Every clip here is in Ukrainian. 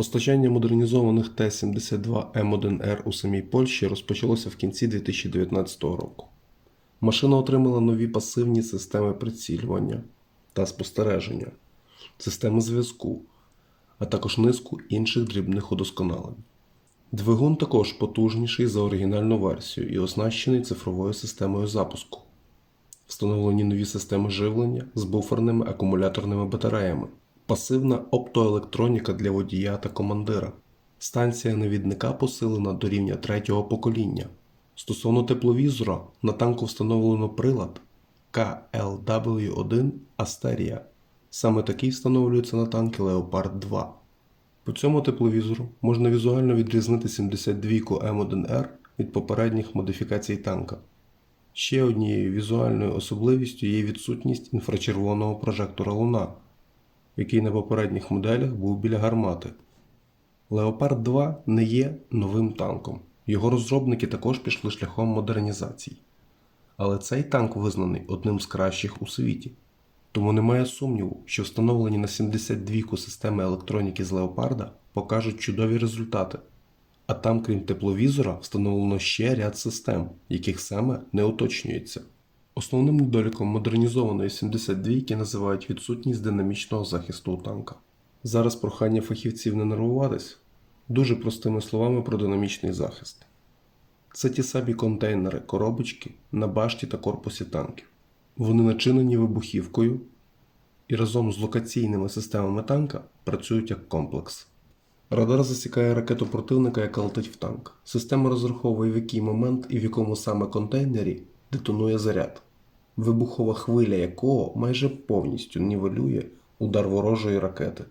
Постачання модернізованих Т-72М1Р у самій Польщі розпочалося в кінці 2019 року. Машина отримала нові пасивні системи прицілювання та спостереження, системи зв'язку, а також низку інших дрібних удосконалень. Двигун також потужніший за оригінальну версію і оснащений цифровою системою запуску. Встановлені нові системи живлення з буферними акумуляторними батареями, пасивна оптоелектроніка для водія та командира. Станція навідника посилена до рівня третього покоління. Стосовно тепловізора, на танку встановлено прилад KLW1 Asteria. Саме такий встановлюється на танки Leopard 2. По цьому тепловізору можна візуально відрізнити 72-ку М1Р від попередніх модифікацій танка. Ще однією візуальною особливістю є відсутність інфрачервоного прожектора Луна, який на попередніх моделях був біля гармати. Леопард 2 не є новим танком. Його розробники також пішли шляхом модернізації. Але цей танк визнаний одним з кращих у світі. Тому немає сумніву, що встановлені на 72-ку системи електроніки з Леопарда покажуть чудові результати. А там, крім тепловізора, встановлено ще ряд систем, яких саме не уточнюється. Основним недоліком модернізованої 72-ки називають відсутність динамічного захисту у танка. Зараз прохання фахівців не нервуватись дуже простими словами про динамічний захист. Це ті самі контейнери, коробочки на башті та корпусі танків. Вони начинені вибухівкою і разом з локаційними системами танка працюють як комплекс. Радар засікає ракету противника, яка летить в танк. Система розраховує, в який момент і в якому саме контейнері детонує заряд, вибухова хвиля якого майже повністю нівелює удар ворожої ракети.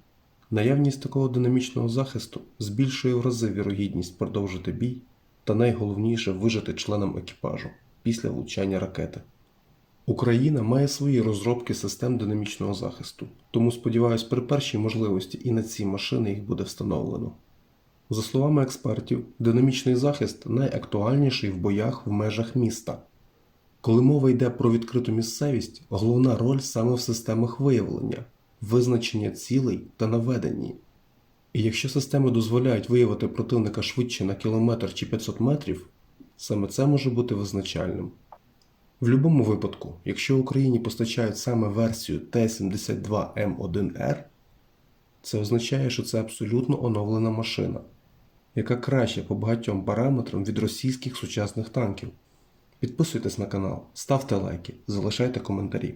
Наявність такого динамічного захисту збільшує в рази вірогідність продовжити бій та найголовніше вижити членам екіпажу після влучання ракети. Україна має свої розробки систем динамічного захисту, тому сподіваюсь, при першій можливості і на ці машини їх буде встановлено. За словами експертів, динамічний захист найактуальніший в боях в межах міста. Коли мова йде про відкриту місцевість, головна роль саме в системах виявлення, визначення цілей та наведенні. І якщо системи дозволяють виявити противника швидше на кілометр чи 500 метрів, саме це може бути визначальним. В будь-якому випадку, якщо Україні постачають саме версію Т-72М1Р, це означає, що це абсолютно оновлена машина, яка краще по багатьом параметрам від російських сучасних танків. Підписуйтесь на канал, ставте лайки, залишайте коментарі.